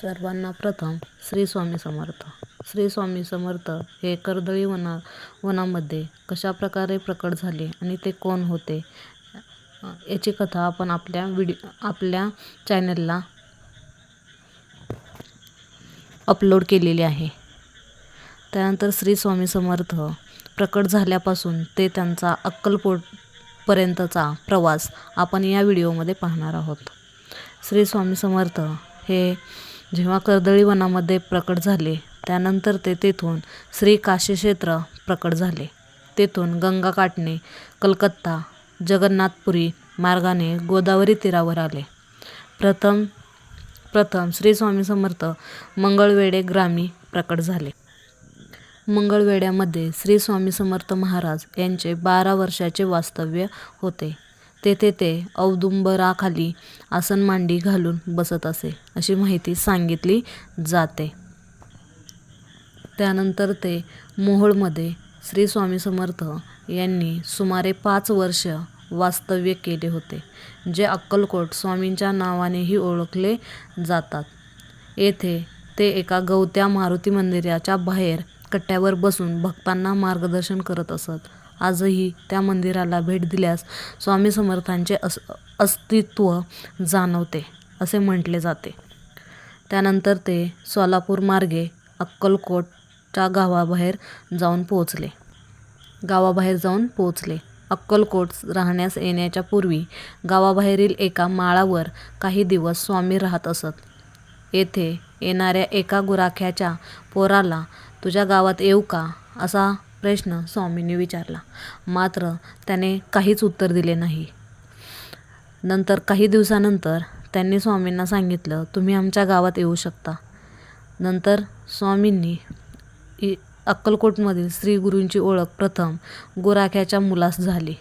सर्वांना प्रथम श्री स्वामी समर्थ. श्री स्वामी समर्थ हे कर्दळी वना वनामध्ये कशाप्रकारे प्रकट झाले आणि ते कोण होते याची कथा आपण आपल्या व्हिडिओ आपल्या चॅनलला अपलोड केलेली आहे. त्यानंतर श्री स्वामी समर्थ प्रकट झाल्यापासून ते त्यांचा अक्कलकोटपर्यंतचा प्रवास आपण या व्हिडिओमध्ये पाहणार आहोत. श्री स्वामी समर्थ हे जेव्हा कर्दळी वनामध्ये प्रकट झाले त्यानंतर ते तेथून श्री काशी क्षेत्र प्रकट झाले. तेथून गंगाकाठने कलकत्ता जगन्नाथपुरी मार्गाने गोदावरी तीरावर आले. प्रथम प्रथम श्री स्वामी समर्थ मंगळवेडे ग्रामी प्रकट झाले. मंगळवेड्यामध्ये श्री स्वामी समर्थ महाराज यांचे बारा वर्षाचे वास्तव्य होते. तेथे ते औदुंबराखाली आसन मांडी घालून बसत असे अशी माहिती सांगितली जाते. त्यानंतर ते मोहोळमध्ये श्री स्वामी समर्थ यांनी सुमारे पाच वर्ष वास्तव्य केले होते जे अक्कलकोट स्वामींच्या नावानेही ओळखले जातात. येथे ते एका गवत्या मारुती मंदिराच्या बाहेर कट्ट्यावर बसून भक्तांना मार्गदर्शन करत असत. आजही त्या मंदिराला भेट दिल्यास स्वामी समर्थांचे अस अस्तित्व जाणवते असे म्हटले जाते. त्यानंतर ते सोलापूर मार्गे अक्कलकोटच्या गावाबाहेर जाऊन पोहोचले. गावाबाहेर जाऊन पोहोचले. अक्कलकोट राहण्यास येण्याच्या पूर्वी गावाबाहेरील एका माळावर काही दिवस स्वामी राहत असत. येथे येणाऱ्या एका गुराख्याच्या पोराला तुझ्या गावात येऊ का? असा प्रश्न स्वामींनी विचारला. मात्र त्याने काहीच उत्तर दिले नाही. नंतर काही दिवसानंतर त्यांनी स्वामींना सांगितलं तुम्ही आमच्या गावात येऊ शकता. नंतर स्वामींनी अक्कलकोटमधील श्री गुरूंची ओळख प्रथम गुराख्याच्या मुलास झाली.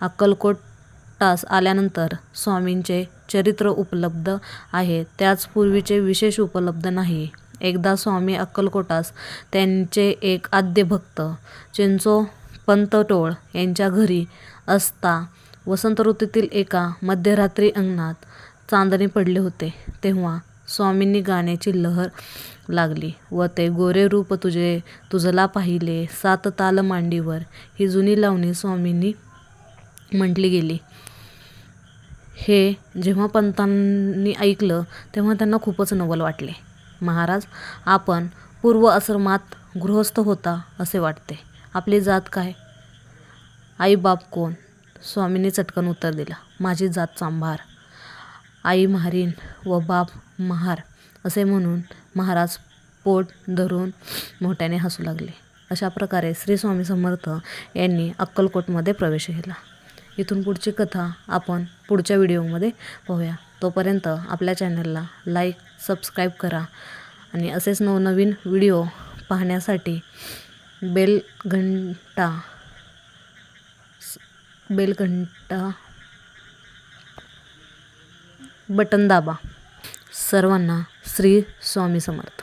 अक्कलकोटास आल्यानंतर स्वामींचे चरित्र उपलब्ध आहे त्याच पूर्वीचे विशेष उपलब्ध नाही. एकदा स्वामी अक्कलकोटास त्यांचे एक आद्य भक्त चिंचो पंतटोळ यांच्या घरी असता वसंत ऋतूतील एका मध्यरात्री अंगणात चांदणे पडले होते. तेव्हा स्वामींनी गाण्याची लहर लागली व ते गोरे रूप तुझे तुझला पाहिले सात ताल मांडीवर ही जुनी लावणी स्वामींनी म्हटली गेली. हे जेव्हा पंतांनी ऐकलं तेव्हा त्यांना खूपच नवल वाटले. महाराज आपण पूर्व आश्रमात गृहस्थ होता असे वाटते. आपली जात काय? आईबाप कोण? स्वामीने चटकन उत्तर दिलं. माझी जात सांभार आई महारीन व बाप महार असे म्हणून महाराज पोट धरून मोठ्याने हसू लागले. अशा प्रकारे श्री स्वामी समर्थ यांनी अक्कलकोटमध्ये प्रवेश केला. इथून पुढची कथा आपण पुढच्या व्हिडिओमध्ये पाहूया. तोपर्यंत आपल्या चॅनलला लाईक सबस्क्राईब करा आणि असेच नवनवीन व्हिडिओ पाहण्यासाठी बेल घंटा बेल घंटा बटन दाबा. सर्वांना श्री स्वामी समर्थ.